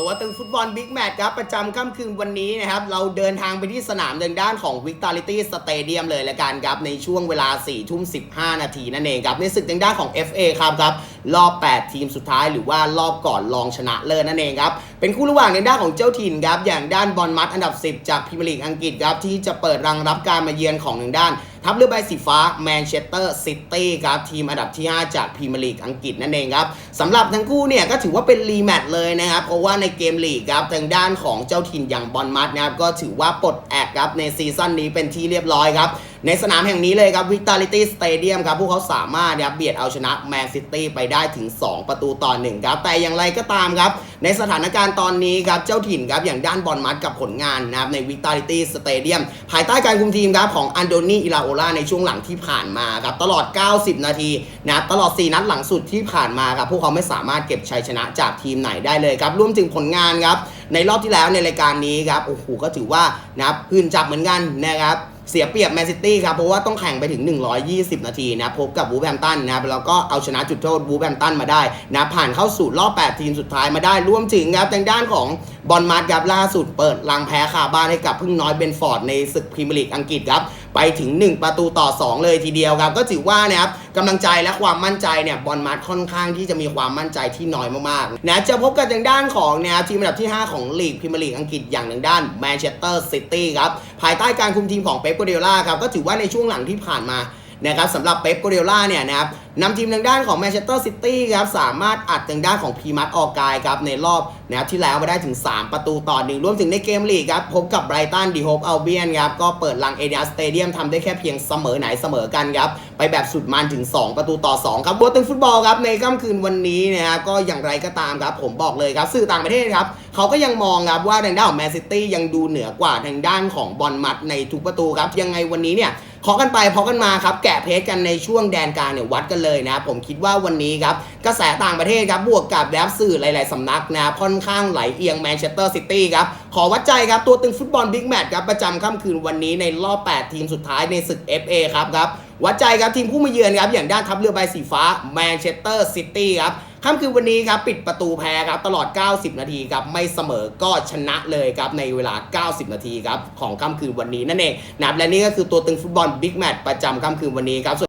ตัวตึงฟุตบอลบิ๊กแมตช์ครับ ประจำค่ำคืนวันนี้นะครับ เราเดินทางไปที่สนามเดินด้านของ Vitality Stadium เลยละกันครับ ในช่วงเวลา4ทุ่ม15 นาทีนั่นเองครับ ในศึกทางด้านของ FA ครับครับ รอบ 8 ทีมสุดท้ายหรือว่ารอบก่อนรองชนะเลิศนั่นเองครับ เป็นคู่ระหว่างในด้านของเจ้าถิ่นครับ อย่างด้านบอลมัดอันดับ 10 จากพรีเมียร์ลีกอังกฤษครับที่จะเปิดรังรับการมาเยือนของทางด้าน ทัพเรือใบสีฟ้าแมนเชสเตอร์ซิตี้ครับทีมอันดับที่ 5 จากพรีเมียร์ลีกอังกฤษนั่นเองครับสำหรับทั้งคู่เนี่ยก็ถือว่าเป็นรีแมตช์เลยนะครับ เพราะว่าในเกมลีกครับทางด้านของเจ้าถิ่นอย่างบอลมัดนะครับก็ถือว่าปลดแอกครับในซีซั่นนี้เป็นที่เรียบร้อยครับ ในสนามแห่งนี้เลยครับ Vitality Stadium ครับ พวกเขาสามารถนะครับเบียดเอาชนะแมนซิตี้ไปได้ถึง 2 ประตูต่อ1ครับ แต่อย่างไรก็ตามครับ ในสถานการณ์ตอนนี้ครับ เจ้าถิ่นครับ อย่างด้านบอลมัดกับผลงานนะครับใน Vitality Stadium ภายใต้การคุมทีมครับของอันโดนีอิลาโอลาในช่วงหลังที่ผ่านมาครับ ตลอด 90 นาทีนะครับตลอด 4 นัดหลังสุดที่ผ่านมาครับพวกเขาไม่สามารถเก็บชัยชนะจากทีมไหนได้เลยครับรวมถึงผลงานครับในรอบที่แล้วในรายการนี้ครับโอ้โหก็ถือว่านะครับพื้นจับเหมือนกันนะครับ เสียเปรียบแมนซิตี้ครับ เพราะว่าต้องแข่งไปถึง 120 นาทีนะพบกับวูแบมตันนะแล้วก็เอาชนะจุดโทษวูแบมตันมาได้นะผ่านเข้าสู่รอบ 8 ทีมสุดท้ายมาได้รวมถึงครับทางด้านของ บอลมาร์ครับล่าสุดเปิดลังแพ้คาบ้านให้กับพึ่งน้อยเบนฟอร์ดในศึกพรีเมียร์ลีกอังกฤษครับไปถึง 1 ประตูต่อ 2 เลยทีเดียวครับ ก็ถือว่านะครับกำลังใจและความมั่นใจเนี่ยบอลมาร์ค่อนข้างที่จะมีความมั่นใจที่น้อยมากๆนะจะพบกับทางด้านของนะครับทีมอันดับที่ 5 ของลีกพรีเมียร์ลีกอังกฤษอย่างทางด้านแมนเชสเตอร์ซิตี้ครับภายใต้การคุมทีมของเป๊ปโกเดล่าครับก็ถือว่าในช่วงหลังที่ผ่านมา นะครับสำหรับเป๊ปโกเดล่าเนี่ยนะครับนำทีมทางด้านของแมนเชสเตอร์ซิตี้ครับสามารถอัดทางด้านของพีมัตออกกายครับในรอบนะครับที่แล้วมาได้ถึง 3 ประตูต่อหนึ่งรวมถึงในเกมลีกครับพบกับไบรตันดีโฮปอัลเบียนครับก็เปิดลังเอเดียสเตเดียมทำได้แค่เพียงเสมอไหนเสมอกันครับไปแบบสุดมันถึง 2 ประตูต่อ 2 ครับบัวตึงฟุตบอลครับในค่ำคืนวันนี้นะครับก็อย่างไรก็ตามครับผมบอกเลยครับสื่อต่างประเทศครับเขาก็ยังมองครับว่าทางด้านของแมนซิตี้ยังดูเหนือกว่าทางด้านของบอลมัดในทุกประตูครับยังไงวันนี้เนี่ย เคาะกันไปเคาะกันมาครับแกะเพจกันในช่วงแดนกลางเนี่ยวัดกันเลยนะ ผมคิดว่าวันนี้ครับกระแสต่างประเทศครับบวกกับแรปสื่อหลาย ๆ สำนักนะค่อนข้างไหลเอียงแมนเชสเตอร์ซิตี้ครับขอวัดใจครับตัวตึงฟุตบอลบิ๊กแมตช์ครับประจำค่ำคืนวันนี้ในรอบ 8 ทีมสุดท้ายในศึก FA ครับครับวัดใจครับทีมผู้มาเยือนครับอย่างด้านทัพเรือใบสีฟ้าแมนเชสเตอร์ซิตี้ครับ ค่ำคืนวันนี้ครับปิดประตูแพ้ครับตลอด 90 นาทีครับไม่เสมอก็ชนะเลยครับในเวลา 90 นาทีครับของค่ำคืนวันนี้นั่นเองนะครับและนี่ก็คือตัวตึงฟุตบอลบิ๊กแมตช์ประจำค่ำคืนวันนี้ครับ